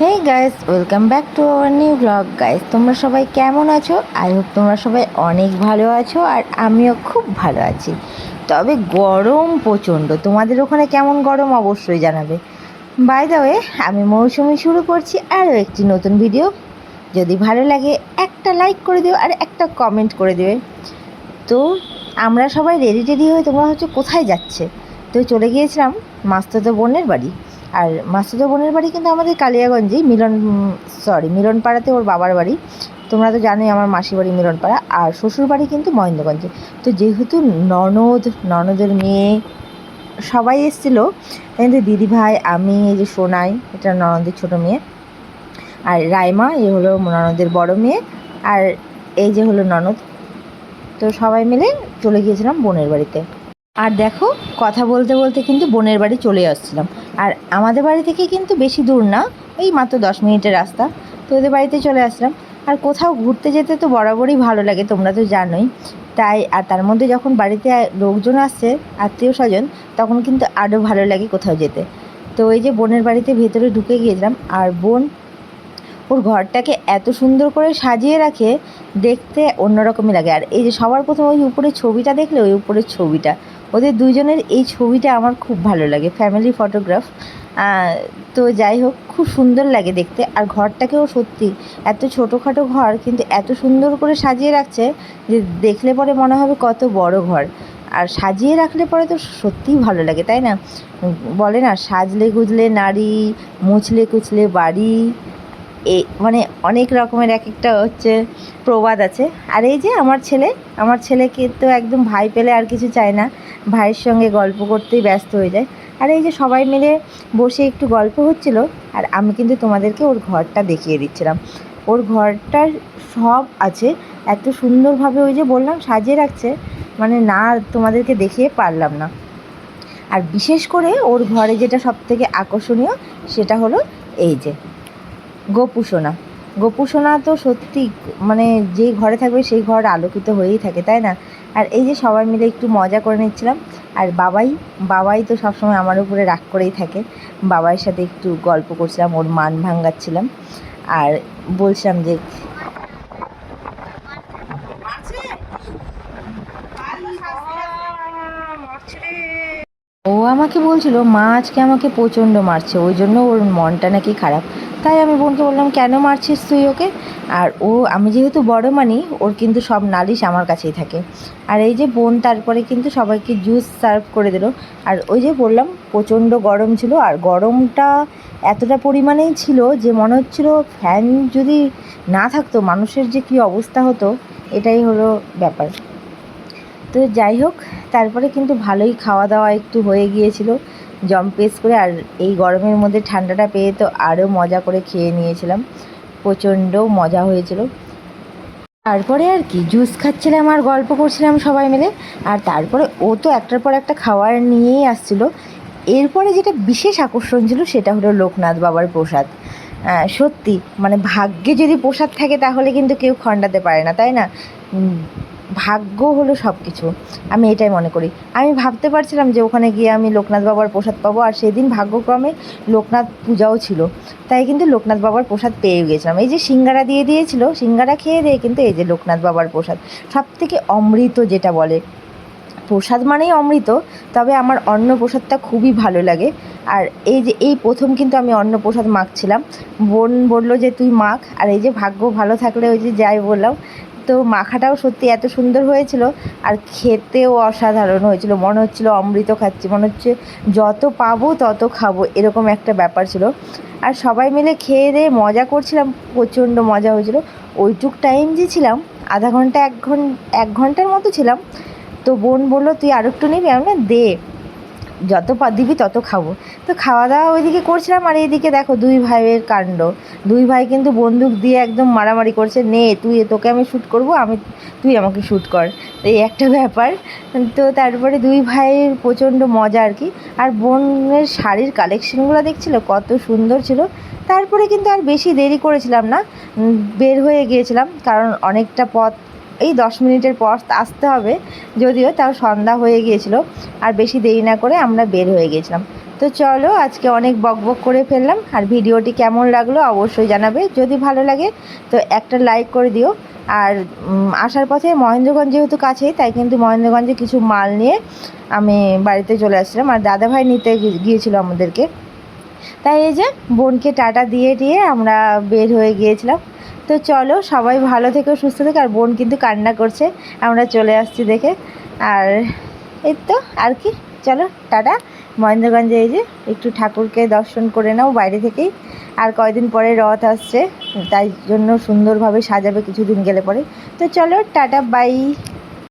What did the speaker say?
Hey guys welcome back to our new blog guys তোমরা সবাই কেমন আছো? আই হোপ তোমরা সবাই অনেক ভালো আছো আর আমিও খুব ভালো আছি। তবে গরম প্রচণ্ড। তোমাদের ওখানে কেমন গরম অবশ্যই জানাবে। বাই দা ওয়ে আমি মৌসুমি শুরু করছি আরও একটি নতুন ভিডিও যদি ভালো লাগে, একটা লাইক করে দিও আর একটা কমেন্ট করে দেবে তো, আমরা সবাই রেডি টেডি হয়ে তোমরা হচ্ছে কোথায় যাচ্ছে? তো চলে গিয়েছিলাম মাস্ততো বোনের বাড়ি। আর মাসুদা বোনের বাড়ি কিন্তু আমাদের কালিয়াগঞ্জেই, মিলন সরি মিলনপাড়াতে ওর বাবার বাড়ি। তোমরা তো জানোই আমার মাসি বাড়ি মিলনপাড়া, আর শ্বশুর বাড়ি কিন্তু মহেন্দ্রগঞ্জে। তো যেহেতু ননদ, ননদের মেয়ে, সবাই এসেছিল কিন্তু দিদি ভাই আমি, এই যে সোনাই, এটা ননদের ছোটো মেয়ে, আর রাইমা, এ হলো ননদের বড় মেয়ে, আর এই যে হলো ননদ। তো সবাই মিলে চলে গিয়েছিলাম বোনের বাড়িতে। আর দেখো, কথা বলতে বলতে কিন্তু বোনের বাড়ি চলে আসছিলাম। আর আমাদের বাড়ি থেকে কিন্তু বেশি দূর না, এই মাত্র দশ মিনিটের রাস্তা। তো ওদের বাড়িতে চলে আসলাম। আর কোথাও ঘুরতে যেতে তো বরাবরই ভালো লাগে, তোমরা তো জানোই। তাই, আর তার মধ্যে যখন বাড়িতে লোকজন আসছে, আত্মীয় স্বজন, তখন কিন্তু আরও ভালো লাগে কোথাও যেতে। তো ওই যে বোনের বাড়িতে ভেতরে ঢুকে গিয়েছিলাম, আর বোন ওর ঘরটাকে এত সুন্দর করে সাজিয়ে রাখে, দেখতে অন্যরকমই লাগে। আর এই যে সবার প্রথম ওই উপরে ছবিটা দেখলে, ওই উপরের ছবিটা। ওদের দুজনের এই ছবিটা আমার খুব ভালো লাগে ফ্যামিলি ফটোগ্রাফ তো যাই হোক, খুব সুন্দর লাগে দেখতে। আর ঘরটাকেও সত্যি এত ছোটোখাটো ঘর, কিন্তু এত সুন্দর করে সাজিয়ে রাখছে যে দেখলে পরে মনে হবে কত বড় ঘর। আর সাজিয়ে রাখলে পরে তো সত্যিই ভালো লাগে, তাই না? বলে না সাজলে গুজলে নারী মুছলে কুচলে বাড়ি। এ মানে অনেক রকমের এক একটা হচ্ছে প্রবাদ আছে। আর এই যে আমার ছেলে, আমার ছেলেকে তো একদম ভাই পেলে আর কিছু চায় না। ভাইয়ের সঙ্গে গল্প করতেই ব্যস্ত হয়ে যায়। আর এই যে সবাই মিলে বসে একটু গল্প হচ্ছিল, আর আমি কিন্তু তোমাদেরকে ওর ঘরটা দেখিয়ে দিচ্ছিলাম। ওর ঘরটার সব আছে, এত সুন্দরভাবে ওই যে বললাম, সাজিয়ে রাখছে মানে না তোমাদেরকে দেখিয়ে পারলাম না। আর বিশেষ করে ওর ঘরে যেটা সব থেকে আকর্ষণীয়, সেটা হলো এই যে। গোপুসোনা। গোপুসোনা তো সত্যি মানে যেই ঘরে থাকবে সেই ঘর আলোকিত হয়েই থাকে, তাই না? আর এই যে সবাই মিলে একটু মজা করে নিচ্ছিলাম। আর বাবাই বাবাই তো সবসময় আমার উপরে রাগ করেই থাকে। বাবার সাথে একটু গল্প করছিলাম, ওর মান ভাঙ্গাচ্ছিলাম। আর বলছিলাম যে, ও আমাকে বলছিল, মা আজকে আমাকে প্রচণ্ড মারছে, ওই জন্য ওর মনটা নাকি খারাপ। তাই আমি বোনকে বললাম, কেন মারছিস তুই ওকে? আর ও, আমি যেহেতু বড় মানি, ওর কিন্তু সব নালিশ আমার কাছেই থাকে। আর এই যে বোন, তারপরে কিন্তু সবাইকে জুস সার্ভ করে দিল। আর ওই যে বললাম, প্রচণ্ড গরম ছিল, আর গরমটা এতটা পরিমাণেই ছিল যে মনে হচ্ছিল ফ্যান যদি না থাকতো, মানুষের যে কী অবস্থা হতো, এটাই হলো ব্যাপার। তো যাই হোক, তারপরে কিন্তু ভালোই খাওয়া দাওয়া একটু হয়ে গিয়েছিল। জম্পেস করে আর এই গরমের মধ্যে ঠান্ডাটা পেয়ে তো আরও মজা করে খেয়ে নিয়েছিলাম। প্রচণ্ড মজা হয়েছিল। তারপরে আর কি জুস খাচ্ছিলাম আর গল্প করছিলাম সবাই মিলে। আর তারপরে ও তো একটার পর একটা খাবার নিয়েই আসছিল। এরপরে যেটা বিশেষ আকর্ষণ ছিল সেটা হলো লোকনাথ বাবার প্রসাদ। সত্যি মানে ভাগ্যে যদি প্রসাদ থাকে তাহলে কিন্তু কেউ খণ্ডাতে পারে না, তাই না? ভাগ্য হলো সব কিছু আমি এটাই মনে করি। আমি ভাবতে পারছিলাম যে ওখানে গিয়ে আমি লোকনাথ বাবার প্রসাদ পাবো, আর সেদিন ভাগ্যক্রমে লোকনাথ পূজাও ছিল। তাই কিন্তু লোকনাথ বাবার প্রসাদ পেয়ে গিয়েছিলাম এই যে সিঙ্গারা দিয়ে দিয়েছিল, সিঙ্গারা খেয়ে দিয়ে কিন্তু এই যে লোকনাথ বাবার প্রসাদ। সব থেকে অমৃত যেটা বলে, প্রসাদ মানেই অমৃত, তবে আমার অন্ন প্রসাদটা খুবই ভালো লাগে। আর এই যে, এই প্রথম কিন্তু আমি অন্ন প্রসাদ মাখছিলাম। বোন বলল যে, তুই মাখ। আর এই যে, ভাগ্য ভালো থাকলে ওই যে, যাই বললাম তো মাখাটাও সত্যি এত সুন্দর হয়েছিল আর খেতেও অসাধারণ হয়েছিল। মনে হচ্ছিল অমৃত খাচ্ছি, মনে হচ্ছে যত পাবো তত খাব, এরকম একটা ব্যাপার ছিল। আর সবাই মিলে খেয়ে দিয়ে মজা করছিলাম, প্রচণ্ড মজা হয়েছিল। ওইটুক টাইম যে ছিলাম, আধা ঘণ্টা, এক ঘণ্টা, এক ঘণ্টার মতো ছিলাম। তো বোন বলল, তুই আর একটু নিবি? আমি না দে। যত পা দিবি তত খাব। তো খাওয়া দাওয়া ওইদিকে করছিলাম আর এইদিকে দেখো দুই ভাইয়ের কাণ্ড। দুই ভাই কিন্তু বন্দুক দিয়ে একদম মারামারি করছে, নে, তুই তোকে আমি শ্যুট করব, আমি, তুই আমাকে শ্যুট কর। এই একটা ব্যাপার। তো তারপরে দুই ভাইয়ের প্রচণ্ড মজা আর কি। আর বোনের শাড়ির কালেকশনগুলো দেখছিল? কত সুন্দর ছিল। তারপরে কিন্তু আর বেশি দেরি করেছিলাম না। বের হয়ে গিয়েছিলাম। কারণ অনেকটা পথ এই দশ মিনিটের পর আসতে হবে। যদিও তাও সন্ধ্যা হয়ে গিয়েছিল আর বেশি দেরি না করে আমরা বের হয়ে গেছিলাম তো চলো আজকে অনেক বক বক করে ফেললাম আর ভিডিওটি কেমন লাগল অবশ্যই জানাবে। যদি ভালো লাগে তো একটা লাইক করে দিও। আর আসার পথে মহেন্দ্রগঞ্জ যেহেতু কাছেই, তাই কিন্তু মহেন্দ্রগঞ্জে কিছু মাল নিয়ে আমি বাড়িতে চলে আসছিলাম। আর দাদাভাই নিতে গিয়েছিল আমাদেরকে। তাই এই যে বোনকে টাটা দিয়ে দিয়ে আমরা বের হয়ে গিয়েছিলাম। তো চলো, সবাই ভালো থেকো, সুস্থ থেকো, আর বোন কিন্তু কান্না করছে। আমরা চলে আসছি দেখে। আর এই তো, আর কি? চলো, টাটা। মহেন্দ্রগঞ্জে এই যে একটু ঠাকুরকে দর্শন করে নাও বাইরে থেকেই। আর কয়দিন পরে রথ আসছে, তাই জন্য সুন্দরভাবে সাজাবে, কিছুদিন গেলে পরে। তো চলো, টাটা, বাই।